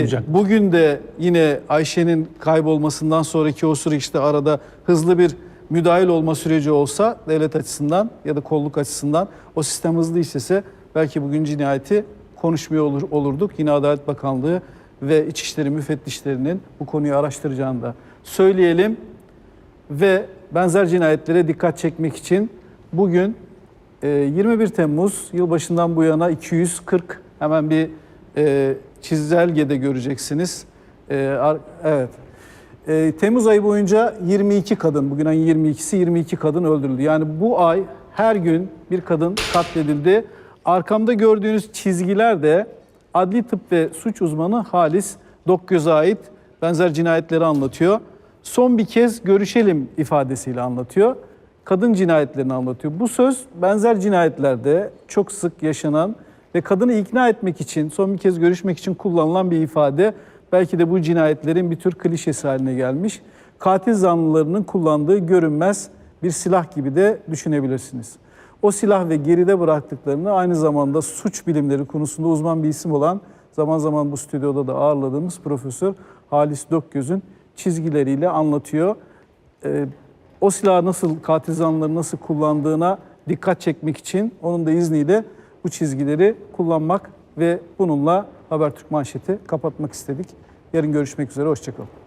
olacak. Bugün de yine Ayşe'nin kaybolmasından sonraki o süreçte arada hızlı bir müdahil olma süreci olsa devlet açısından ya da kolluk açısından o sistem hızlı işlese belki bugün cinayeti konuşmuyor olur, olurduk. Yine Adalet Bakanlığı ve İçişleri müfettişlerinin bu konuyu araştıracağını da söyleyelim. Ve benzer cinayetlere dikkat çekmek için bugün e, 21 Temmuz yılbaşından bu yana 240 hemen bir e, çizelgede göreceksiniz. E, ar- evet. E, Temmuz ayı boyunca 22 kadın, bugün ayın 22'si 22 kadın öldürüldü. Yani bu ay her gün bir kadın katledildi. Arkamda gördüğünüz çizgiler de adli tıp ve suç uzmanı Halis Dokgöz'e ait benzer cinayetleri anlatıyor. Son bir kez görüşelim ifadesiyle anlatıyor. Kadın cinayetlerini anlatıyor. Bu söz benzer cinayetlerde çok sık yaşanan ve kadını ikna etmek için, son bir kez görüşmek için kullanılan bir ifade. Belki de bu cinayetlerin bir tür klişesi haline gelmiş. Katil zanlılarının kullandığı görünmez bir silah gibi de düşünebilirsiniz. O silah ve geride bıraktıklarını aynı zamanda suç bilimleri konusunda uzman bir isim olan zaman zaman bu stüdyoda da ağırladığımız Profesör Halis Dökgöz'ün çizgileriyle anlatıyor. Ee, o silahı nasıl, katil zanlıları nasıl kullandığına dikkat çekmek için onun da izniyle bu çizgileri kullanmak ve bununla Habertürk manşeti kapatmak istedik. Yarın görüşmek üzere, hoşçakalın.